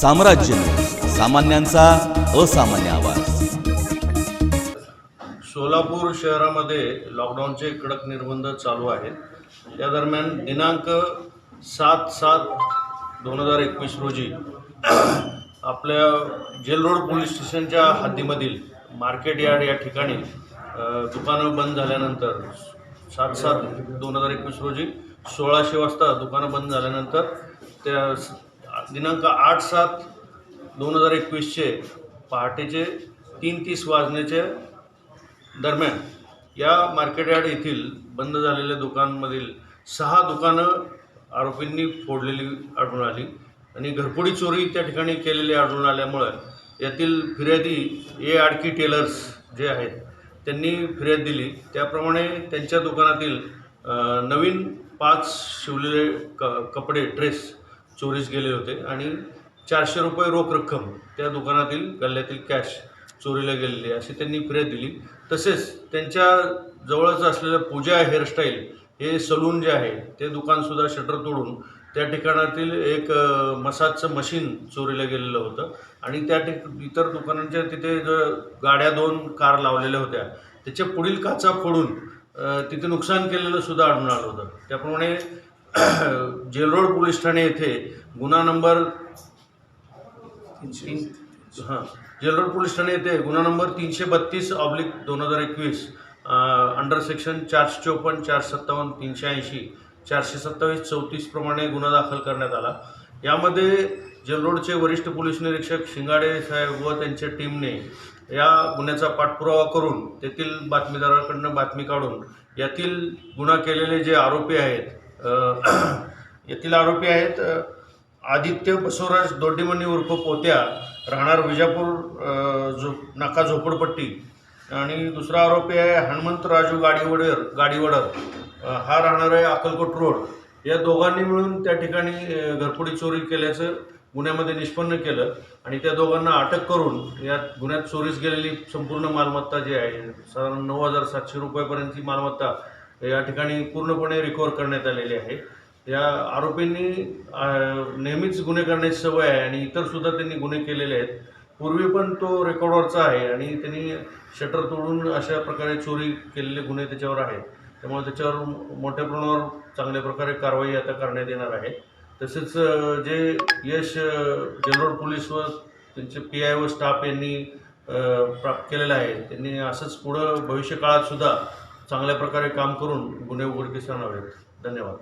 साम्राज्य सामान्यांचा असामान्य आवाज. सोलापूर शहरामध्ये लॉकडाऊनचे कडक निर्बंध चालू आहेत. या दरम्यान दिनांक सात सात दोन हजार एकवीस रोजी आपल्या जेल रोड पोलीस स्टेशनच्या हद्दीमधील मार्केट यार्ड या ठिकाणी दुकानं बंद झाल्यानंतर सात सात दोन हजार एकवीस रोजी सोळाशे वाजता दुकानं बंद झाल्यानंतर त्या दिनांक आठ सात दोन हजार एकवीसचे पहाटेचे तीन तीस वाजण्याचे दरम्यान या मार्केट यार्ड येथील बंद झालेल्या दुकानमधील सहा दुकानं आरोपींनी फोडलेली आढळून आली आणि घरफोडी चोरी त्या ठिकाणी केलेली आढळून आल्यामुळं यातील फिर्यादी ए आडकी टेलर्स जे आहेत त्यांनी फिर्याद दिली. त्याप्रमाणे त्यांच्या दुकानातील नवीन पाच शिवलेले क कपडे ड्रेस चोरीस गेले होते आणि चारशे रुपये रोख रक्कम त्या दुकानातील गल्ल्यातील कॅश चोरीला गेलेली अशी त्यांनी फिर्याद दिली. तसेच त्यांच्या जवळच असलेलं पूजा हेअरस्टाईल हे सलून जे आहे ते दुकानसुद्धा शटर तोडून त्या ठिकाणातील एक मसाजचं मशीन चोरीला गेलेलं होतं. आणि त्या ठिक इतर दुकानांच्या तिथे ज गाड्या दोन कार लावलेल्या होत्या त्याच्या पुढील काचा फोडून तिथे नुकसान केलेलं सुद्धा आढळून आलं होतं. त्याप्रमाणे जेल रोड पोलीस ठाणे येथे गुन्हा नंबर हां. जेलरोड पोलीस ठाणे येथे गुन्हा नंबर तीनशे बत्तीस ऑब्लिक दोन हजार एकवीस अंडर सेक्शन चारशे चोपन्न चारशे सत्तावन्न तीनशे ऐंशी चारशे सत्तावीस चौतीस प्रमाणे गुन्हा दाखल करण्यात आला. यामध्ये जेलरोडचे वरिष्ठ पोलीस निरीक्षक शिंगाडे साहेब व त्यांच्या टीमने या गुन्ह्याचा पाठपुरावा करून तेथील बातमीदाराकडनं बातमी काढून यातील गुन्हा केलेले जे आरोपी आहेत येथील आरोपी आहेत आदित्य बसवराज दोड्डीमणी उर्फ पोत्या राहणार विजापूर झो नाका झोपडपट्टी. आणि दुसरा आरोपी आहे हनुमंत राजू गाडीवडर. गाडीवडर हा राहणार आहे अक्कलकोट रोड. या दोघांनी मिळून त्या ठिकाणी घरफोडी चोरी केल्याचं गुन्ह्यामध्ये निष्पन्न केलं आणि त्या दोघांना अटक करून या गुन्ह्यात चोरीस गेलेली संपूर्ण मालमत्ता जी आहे साधारण नऊ हजार सातशे रुपयापर्यंतची मालमत्ता या ठिकाणी पूर्णपणे रिकवर करण्यात आलेली आहे. या आरोपींनी नेहमीच गुन्हे करण्याची सवय आहे आणि इतर सुद्धा त्यांनी गुन्हे केलेले आहेत. पूर्वी पण तो रेकॉर्डवरचा आहे आणि त्यांनी शटर तोडून अशा प्रकारे चोरी केलेले गुन्हे त्याच्यावर आहेत. त्यामुळे त्याच्यावर मोठ्या प्रमाणावर चांगल्या प्रकारे कारवाई आता करण्यात येणार आहे. तसेच जे यश जनरल जेलरोड पोलीस व त्यांचे पी आय व स्टाफ यांनी प्राप्त केलेलं आहे त्यांनी असंच पुढं भविष्यकाळात सुद्धा चांगल्या प्रकारे काम करून गुन्हे उघडकीस आणावेत धन्यवाद.